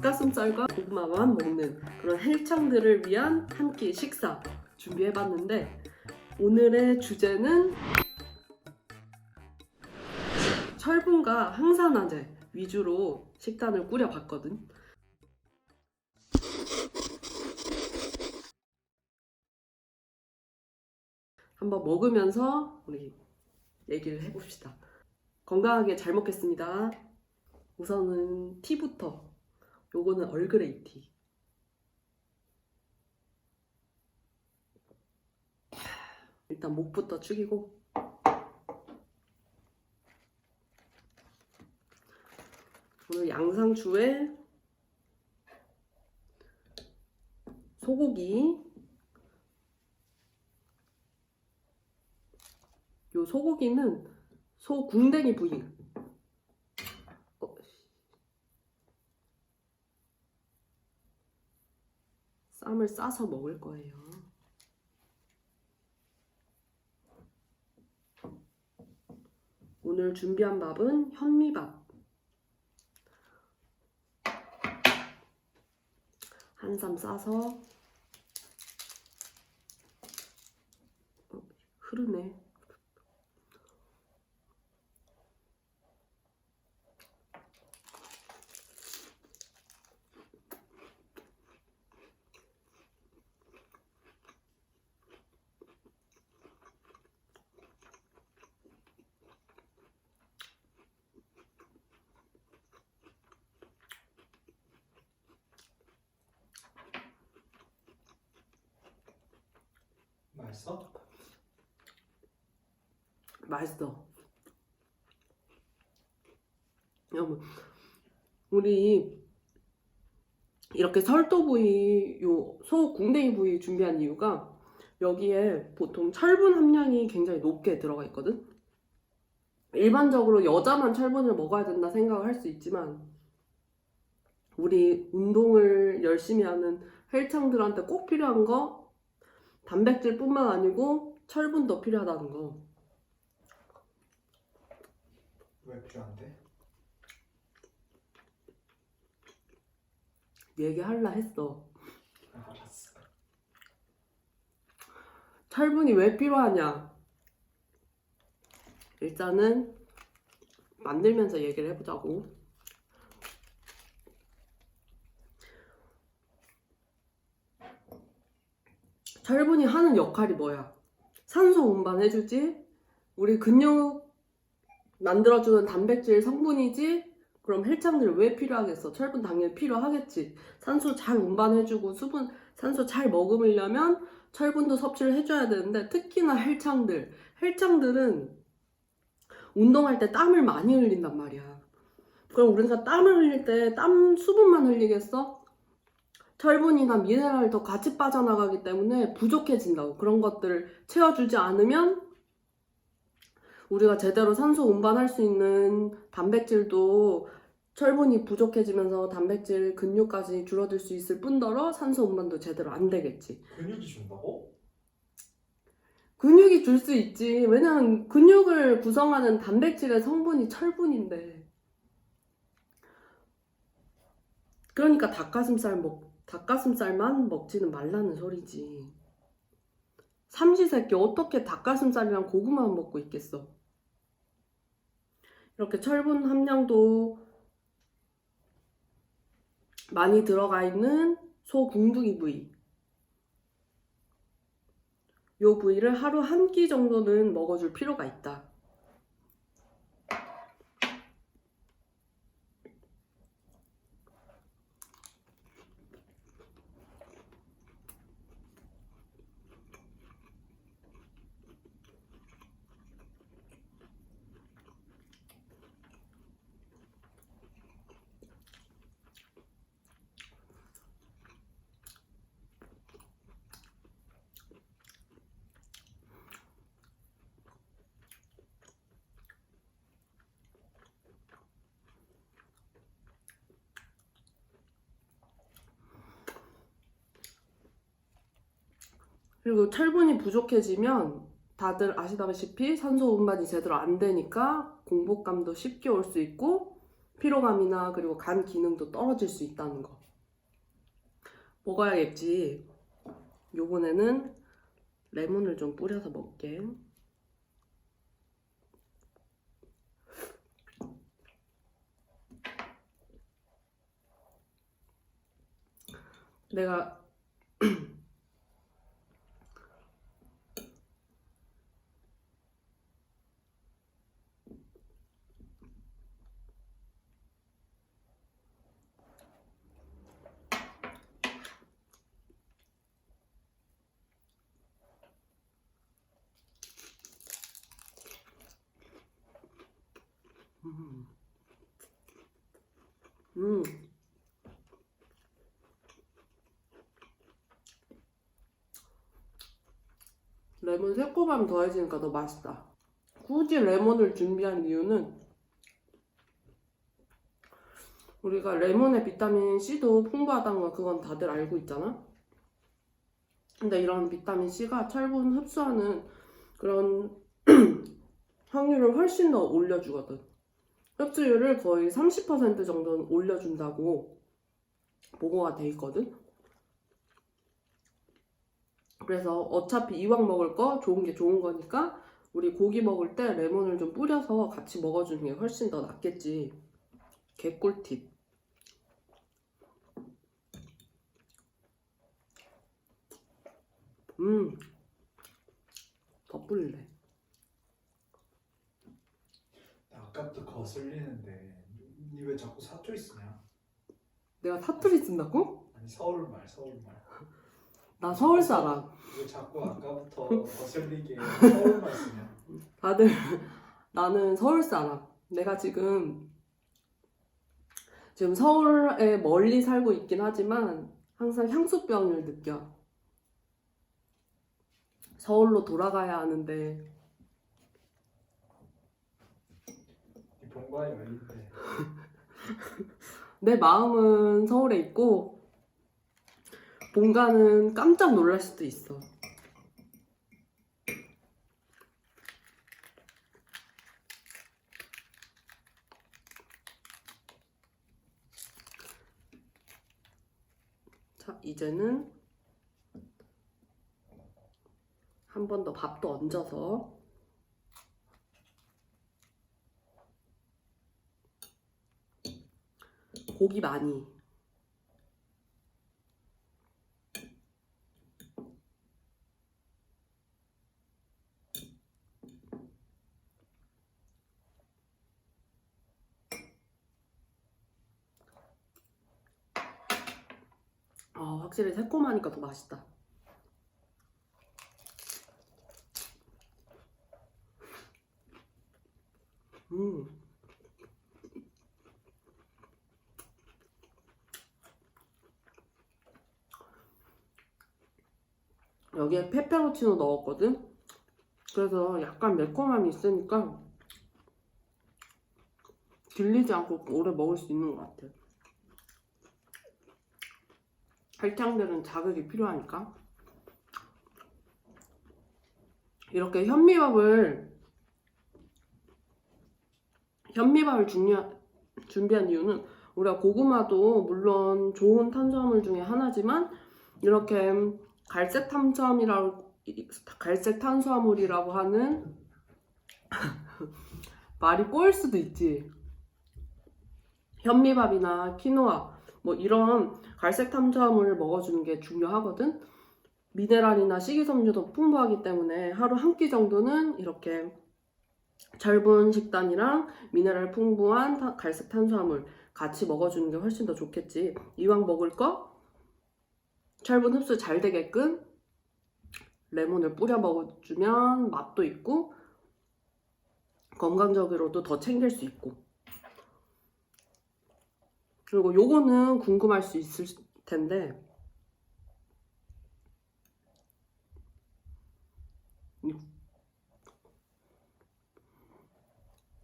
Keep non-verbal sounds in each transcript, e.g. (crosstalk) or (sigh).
닭가슴살과 고구마만 먹는 그런 헬창들을 위한 한 끼 식사 준비해봤는데 오늘의 주제는 철분과 항산화제 위주로 식단을 꾸려봤거든. 한번 먹으면서 우리 얘기를 해봅시다. 건강하게 잘 먹겠습니다. 우선은 티부터. 요거는 얼그레이 티. 일단 목부터 축이고. 오늘 양상추에 소고기. 요 소고기는 소 궁뎅이 부위. 쌈을 싸서 먹을 거예요. 오늘 준비한 밥은 현미밥. 한 쌈 싸서 어, 흐르네. 맛있어? 맛있어. 여러분, 우리 이렇게 설도 부위, 요 소 궁뎅이 부위 준비한 이유가 여기에 보통 철분 함량이 굉장히 높게 들어가 있거든. 일반적으로 여자만 철분을 먹어야 된다 생각을 할 수 있지만 우리 운동을 열심히 하는 헬창들한테 꼭 필요한 거 단백질뿐만 아니고 철분도 필요하다는 거. 왜 필요한데? 얘기할라 했어. 알았어. 철분이 왜 필요하냐? 일단은 만들면서 얘기를 해보자고. 철분이 하는 역할이 뭐야? 산소 운반해주지? 우리 근육 만들어주는 단백질 성분이지? 그럼 헬창들이 왜 필요하겠어? 철분 당연히 필요하겠지. 산소 잘 운반해주고 수분, 산소 잘 머금으려면 철분도 섭취를 해줘야 되는데 특히나 헬창들 헬창들은 운동할 때 땀을 많이 흘린단 말이야 그럼 우리가 땀을 흘릴 때 땀 수분만 흘리겠어? 철분이나 미네랄 더 같이 빠져나가기 때문에 부족해진다고 그런 것들을 채워주지 않으면 우리가 제대로 산소 운반할 수 있는 단백질도 철분이 부족해지면서 단백질 근육까지 줄어들 수 있을 뿐더러 산소 운반도 제대로 안 되겠지 근육이 준다고? 근육이 줄 수 있지. 왜냐면 근육을 구성하는 단백질의 성분이 철분인데. 그러니까 닭가슴살 먹, 닭가슴살만 먹지는 말라는 소리지. 삼시세끼 어떻게 닭가슴살이랑 고구마만 먹고 있겠어? 이렇게 철분 함량도 많이 들어가 있는 소 궁둥이 부위. 요 부위를 하루 한 끼 정도는 먹어줄 필요가 있다. 그리고 철분이 부족해지면 다들 아시다시피 산소 운반이 제대로 안 되니까 공복감도 쉽게 올 수 있고 피로감이나 그리고 간 기능도 떨어질 수 있다는 거. 먹어야겠지. 요번에는 레몬을 좀 뿌려서 먹게. 내가 (clears throat) 음. 레몬 새콤함 더해지니까 더 맛있다. 굳이 레몬을 준비한 이유는 우리가 레몬의 비타민 C도 풍부하다는 거 그건 다들 알고 있잖아. 근데 이런 비타민 C가 철분 흡수하는 그런 (clears throat) 확률을 훨씬 더 올려주거든. 흡수율을 거의 30% 정도는 올려준다고 보고가 돼 있거든. 그래서 어차피 이왕 먹을 거 좋은 게 좋은 거니까 우리 고기 먹을 때 레몬을 좀 뿌려서 같이 먹어주는 게 훨씬 더 낫겠지. 개꿀팁. 음, 더 뿌릴래. 나 아까부터 거슬리는데 니 왜 자꾸 사투리 쓰냐? 내가 사투리 쓴다고? 아니 서울말 서울말 나 서울 사람. 왜 자꾸 아까부터 (laughs) 거슬리게 서울말 쓰냐? 다들 나는 서울 사람. 내가 지금 지금 서울에 멀리 살고 있긴 하지만 항상 향수병을 느껴. 서울로 돌아가야 하는데 이 본관이 어딘데? (laughs) 내 마음은 서울에 있고 본가는 깜짝 놀랄 수도 있어. 자, 이제는 한 번 더 밥도 얹어서 고기 많이. 아, 확실히 새콤하니까 더 맛있다. 음. 여기에 페페로치노 넣었거든? 그래서 약간 매콤함이 있으니까 질리지 않고 오래 먹을 수 있는 것 같아. 할창들은 자극이 필요하니까. 이렇게 현미밥을 현미밥을 중요, 준비한 이유는 우리가 고구마도 물론 좋은 탄수화물 중에 하나지만 이렇게 갈색 탄수화물이라고 갈색 탄수화물이라고 하는 (laughs) 말이 꼬일 수도 있지. 현미밥이나 키노아 뭐 이런 갈색 탄수화물을 먹어주는 게 중요하거든. 미네랄이나 식이섬유도 풍부하기 때문에 하루 한 끼 정도는 이렇게 젊은 식단이랑 미네랄 풍부한 타- 갈색 탄수화물 같이 먹어주는 게 훨씬 더 좋겠지. 이왕 먹을 거 철분 흡수 잘 되게끔 레몬을 뿌려 먹어주면 맛도 있고 건강적으로도 더 챙길 수 있고. 그리고 요거는 궁금할 수 있을 텐데.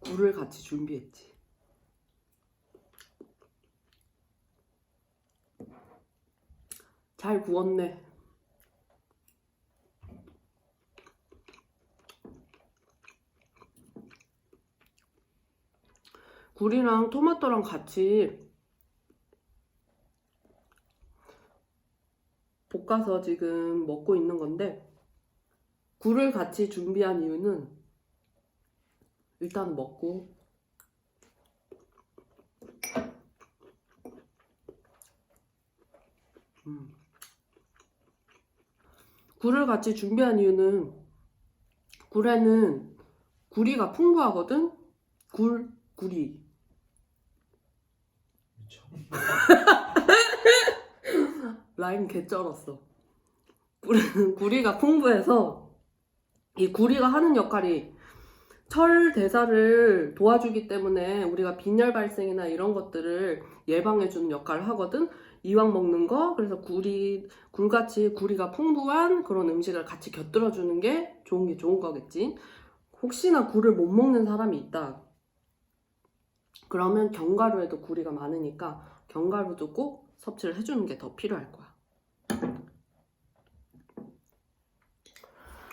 굴을 같이 준비했지. 잘 구웠네. 굴이랑 토마토랑 같이 볶아서 지금 먹고 있는 건데 굴을 같이 준비한 이유는 일단 먹고 음. 굴을 같이 준비한 이유는 굴에는 구리가 풍부하거든. 굴, 구리. (laughs) 라임 개 쩔었어. 굴에는 구리가 풍부해서 이 구리가 하는 역할이 철 대사를 도와주기 때문에 우리가 빈혈 발생이나 이런 것들을 예방해주는 역할을 하거든. 이왕 먹는 거 그래서 굴이 굴같이 구리가 풍부한 그런 음식을 같이 곁들여 주는 게 좋은 게 좋은 거겠지. 혹시나 굴을 못 먹는 사람이 있다. 그러면 견과류에도 구리가 많으니까 견과류도 꼭 섭취를 해주는 게 더 필요할 거야.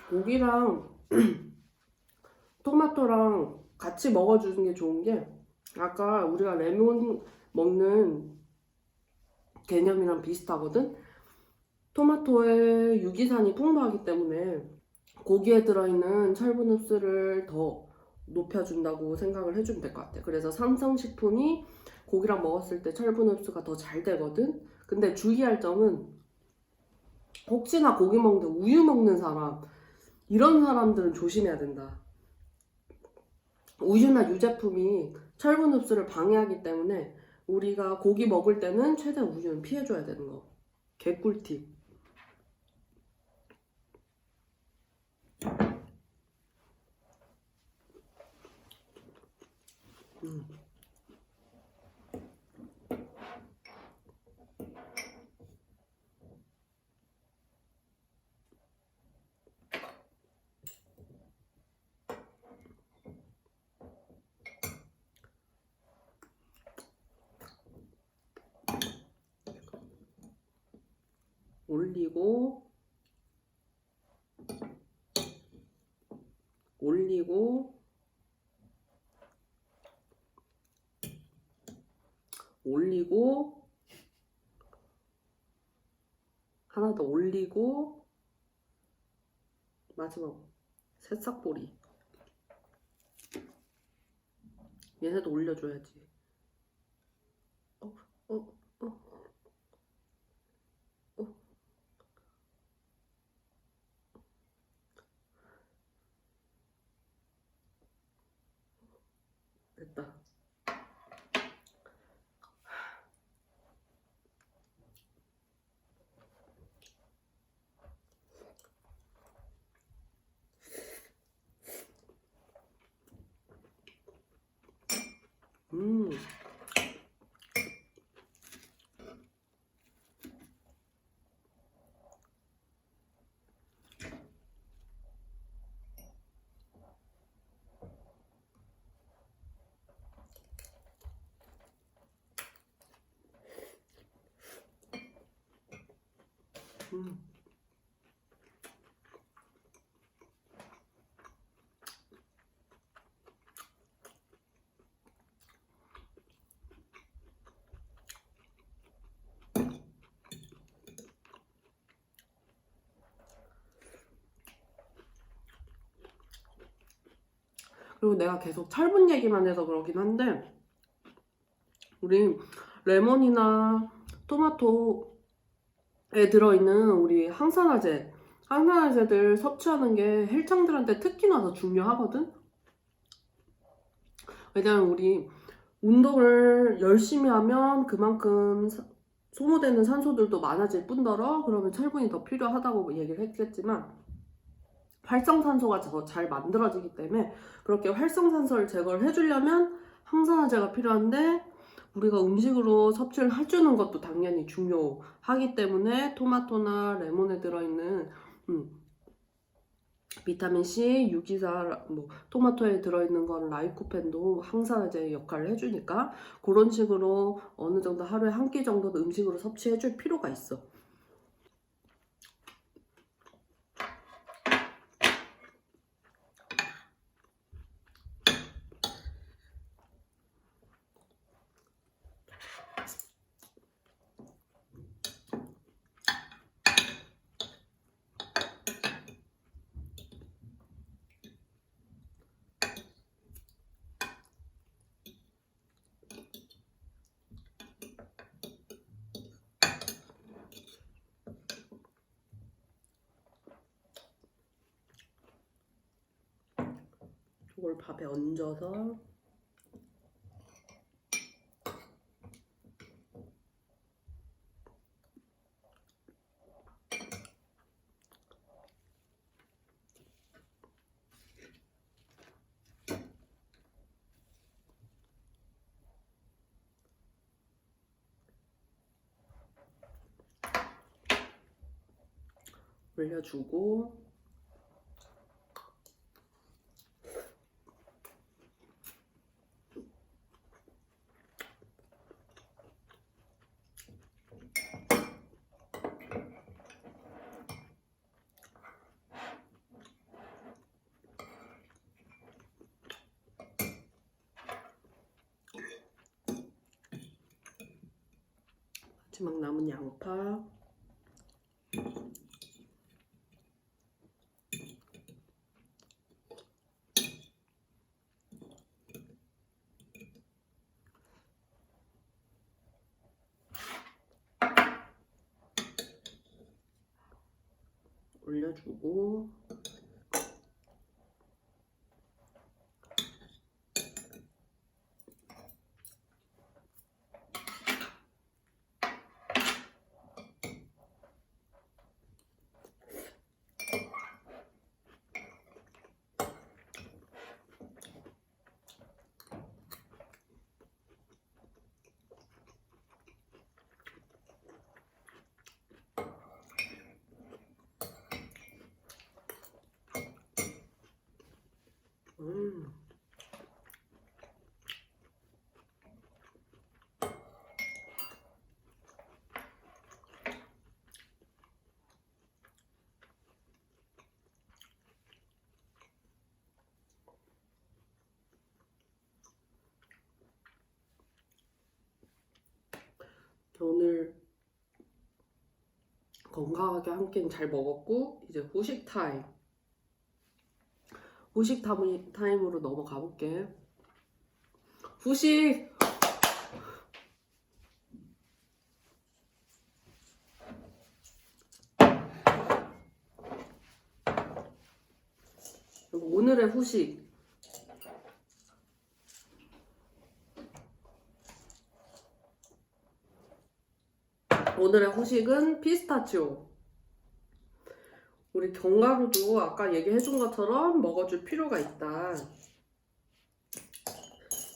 고기랑 (clears throat) 토마토랑 같이 먹어주는 게 좋은 게 아까 우리가 레몬 먹는 개념이랑 비슷하거든. 토마토에 유기산이 풍부하기 때문에 고기에 들어있는 철분 흡수를 더 높여준다고 생각을 해주면 될 것 같아. 그래서 삼성식품이 고기랑 먹었을 때 철분 흡수가 더 잘 되거든. 근데 주의할 점은 혹시나 고기 먹는데 우유 먹는 사람 이런 사람들은 조심해야 된다. 우유나 유제품이 철분 흡수를 방해하기 때문에 우리가 고기 먹을 때는 최대한 우유는 피해줘야 되는 거. 개꿀팁. 음. 올리고 올리고 올리고 하나 더 올리고 마지막 새싹보리. 얘네도 올려줘야지. 어, 어, 어. 됐다. 음. 음. 그리고 내가 계속 철분 얘기만 해서 그러긴 한데 우리 레몬이나 토마토 에 들어있는 우리 항산화제. 항산화제들 섭취하는 게 헬창들한테 특히나 더 중요하거든? 왜냐면 우리 운동을 열심히 하면 그만큼 사- 소모되는 산소들도 많아질 뿐더러 그러면 철분이 더 필요하다고 얘기를 했겠지만 활성산소가 더 잘 만들어지기 때문에 그렇게 활성산소를 제거를 해주려면 항산화제가 필요한데 우리가 음식으로 섭취를 해주는 것도 당연히 중요하기 때문에 토마토나 레몬에 들어있는 음, 비타민 C, 유기사, 뭐 토마토에 들어있는 건 라이코펜도 항산화제의 역할을 해주니까 그런 식으로 어느 정도 하루에 한 끼 정도는 음식으로 섭취해줄 필요가 있어. 이걸 밥에 얹어서? 올려주고 마지막 남은 양파 올려주고 음. 오늘 건강하게 한 끼는 잘 먹었고 이제 후식 타임 후식 타임, 타임으로 넘어가 볼게. 후식! 오늘의 후식. 오늘의 후식은 피스타치오. 우리 견과류도 아까 얘기해준 것처럼 먹어줄 필요가 있다.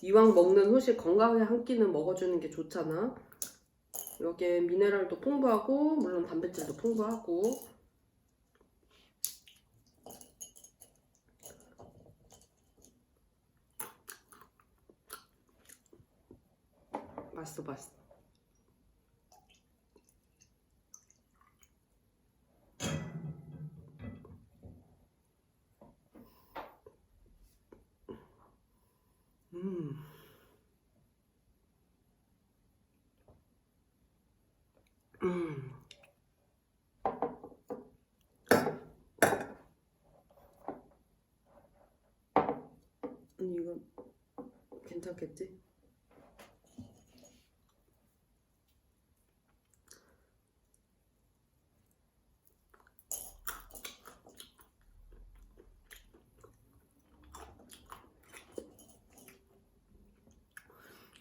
이왕 먹는 후식 건강하게 한 끼는 먹어주는 게 좋잖아. 여기에 미네랄도 풍부하고 물론 단백질도 풍부하고 맛있어 맛있어. 음. 음. 아니 이거 괜찮겠지?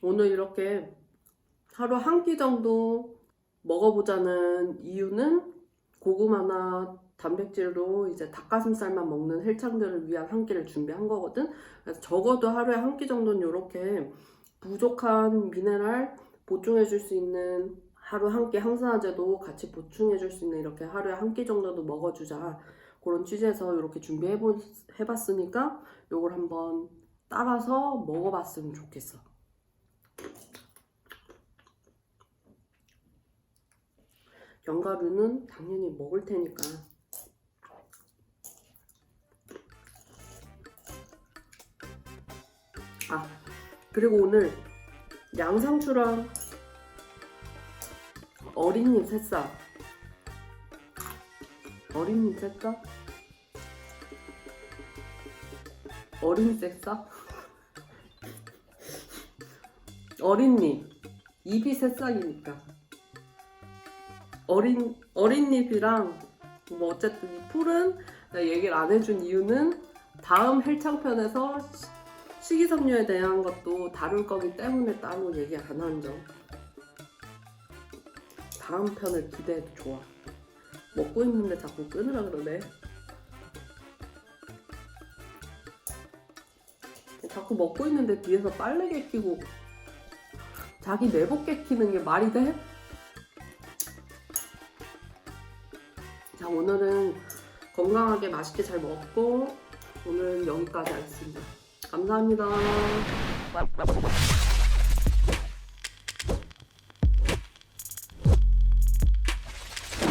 오늘 이렇게 하루 한 끼 정도 먹어보자는 이유는 고구마나 단백질로 이제 닭가슴살만 먹는 헬창들을 위한 한 끼를 준비한 거거든. 그래서 적어도 하루에 한 끼 정도는 이렇게 부족한 미네랄 보충해 줄 수 있는 하루 한 끼 항산화제도 같이 보충해 줄 수 있는 이렇게 하루에 한 끼 정도도 먹어주자. 그런 취지에서 이렇게 준비해 봤으니까 이걸 한번 따라서 먹어봤으면 좋겠어. 견과류는 당연히 먹을 테니까. 그리고 오늘 양상추랑 어린잎 새싹. 어린잎 새싹? 어린 새싹? 어린잎. 잎이 새싹이니까. 어린 어린잎이랑 뭐 어쨌든 이 풀은 얘기를 안 해준 이유는 다음 헬창편에서 시- 식이섬유에 대한 것도 다룰 거기 때문에 따로 얘기 안 한 점. 다음 편을 기대해도 좋아. 먹고 있는데 자꾸 끊으라 그러네. 자꾸 먹고 있는데 뒤에서 빨래 개키고 자기 내복 개키는 게 말이 돼? 자 오늘은 건강하게 맛있게 잘 먹고 오늘은 여기까지 하겠습니다. 감사합니다.